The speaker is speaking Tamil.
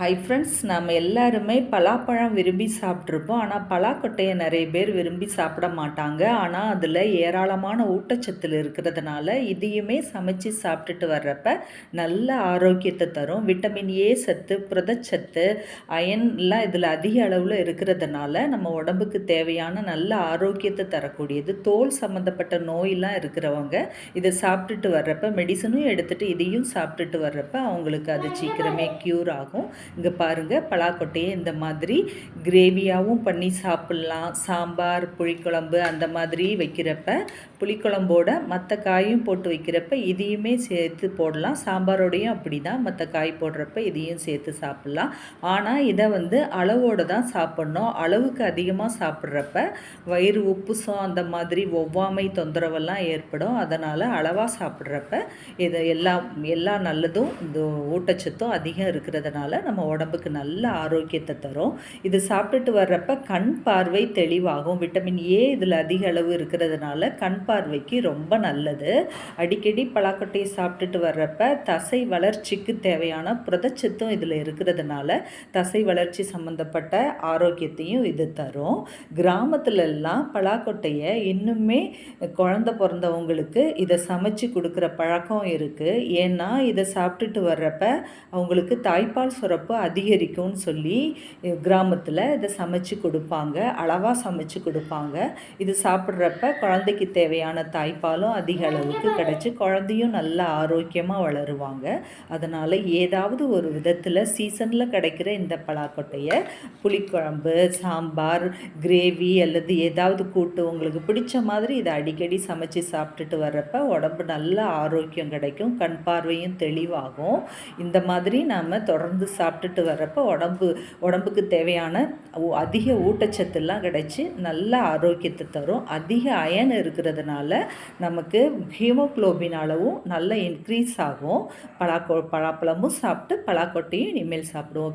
ஹை ஃப்ரெண்ட்ஸ் நம்ம எல்லாருமே பலாப்பழம் விரும்பி சாப்பிட்ருப்போம் ஆனால் பலாக்கொட்டையை நிறைய பேர் விரும்பி சாப்பிட மாட்டாங்க. ஆனால் அதில் ஏராளமான ஊட்டச்சத்தில் இருக்கிறதுனால இதையுமே சமைச்சு சாப்பிட்டுட்டு வர்றப்ப நல்ல ஆரோக்கியத்தை தரும். விட்டமின் ஏ சத்து புரதச்சத்து அயன்லாம் இதில் அதிக அளவில் இருக்கிறதுனால நம்ம உடம்புக்கு தேவையான நல்ல ஆரோக்கியத்தை தரக்கூடியது. தோல் சம்மந்தப்பட்ட நோயெல்லாம் இருக்கிறவங்க இதை சாப்பிட்டுட்டு வர்றப்ப மெடிசனும் எடுத்துகிட்டு இதையும் சாப்பிட்டுட்டு வர்றப்ப அவங்களுக்கு அது சீக்கிரமே க்யூர் ஆகும். இங்கே பாருங்கள் பலாக்கொட்டையை இந்த மாதிரி கிரேவியாகவும் பண்ணி சாப்பிட்லாம். சாம்பார் புளிக்குழம்பு அந்த மாதிரி வைக்கிறப்ப புளிக்குழம்போட மற்ற காயும் போட்டு வைக்கிறப்ப இதையுமே சேர்த்து போடலாம். சாம்பாரோடையும் அப்படி தான் மற்ற காய் போடுறப்ப இதையும் சேர்த்து சாப்பிட்லாம். ஆனால் இதை வந்து அளவோடு தான் சாப்பிட்ணும். அளவுக்கு அதிகமாக சாப்பிட்றப்ப வயிறு உப்புசம் அந்த மாதிரி ஒவ்வாமை தொந்தரவெல்லாம் ஏற்படும். அதனால் அளவாக சாப்பிட்றப்ப இதை எல்லா எல்லா நல்லதும் இந்த ஊட்டச்சத்தும் அதிகம் இருக்கிறதுனால நம்ம உடம்புக்கு நல்ல ஆரோக்கியத்தை தரும். இது சாப்பிட்டுட்டு வர்றப்ப கண் பார்வை தெளிவாகும். விட்டமின் ஏ இதில் அதிக அளவு இருக்கிறதுனால கண் பார்வைக்கு ரொம்ப நல்லது. அடிக்கடி பலாக்கொட்டையை சாப்பிட்டுட்டு வர்றப்ப தசை வளர்ச்சிக்கு தேவையான புரதச்சத்தும் இதில் இருக்கிறதுனால தசை வளர்ச்சி சம்மந்தப்பட்ட ஆரோக்கியத்தையும் இது தரும். கிராமத்துலலாம் பலாக்கொட்டையை இன்னுமே குழந்த பிறந்தவங்களுக்கு இதை சமைச்சு கொடுக்குற பழக்கம் இருக்குது ஏன்னா இதை சாப்பிட்டுட்டு வர்றப்ப அவங்களுக்கு தாய்ப்பால் சுரப்பு அதிகரிக்கும்னு சொல்லி கிராமத்தில் இதை சமைச்சு கொடுப்பாங்க. அளவாக சமைச்சு கொடுப்பாங்க. இது சாப்பிட்றப்ப குழந்தைக்கு தேவையான தாய்ப்பாலும் அதிக அளவுக்கு கிடச்சி குழந்தையும் நல்ல ஆரோக்கியமாக வளருவாங்க. அதனால் ஏதாவது ஒரு விதத்தில் சீசனில் கிடைக்கிற இந்த பலாக்கொட்டையை புளிக்குழம்பு சாம்பார் கிரேவி அல்லது ஏதாவது கூட்டு உங்களுக்கு பிடிச்ச மாதிரி இதை அடிக்கடி சமைச்சு சாப்பிட்டுட்டு வர்றப்ப உடம்பு நல்ல ஆரோக்கியம் கிடைக்கும். கண் பார்வையும் தெளிவாகும். இந்த மாதிரி நாம் தொடர்ந்து சாப்பிட்டுட்டு வர்றப்போ உடம்பு உடம்புக்கு தேவையான அதிக ஊட்டச்சத்துலாம் கிடைச்சி நல்ல ஆரோக்கியத்தை தரும். அதிக அயன் இருக்கிறதுனால நமக்கு ஹீமோக்ளோபின் அளவும் நல்ல இன்க்ரீஸ் ஆகும். பலாக்கொ பலாப்பழமும் சாப்பிட்டு பலாக்கொட்டையும் இனிமேல் சாப்பிடுவோம்.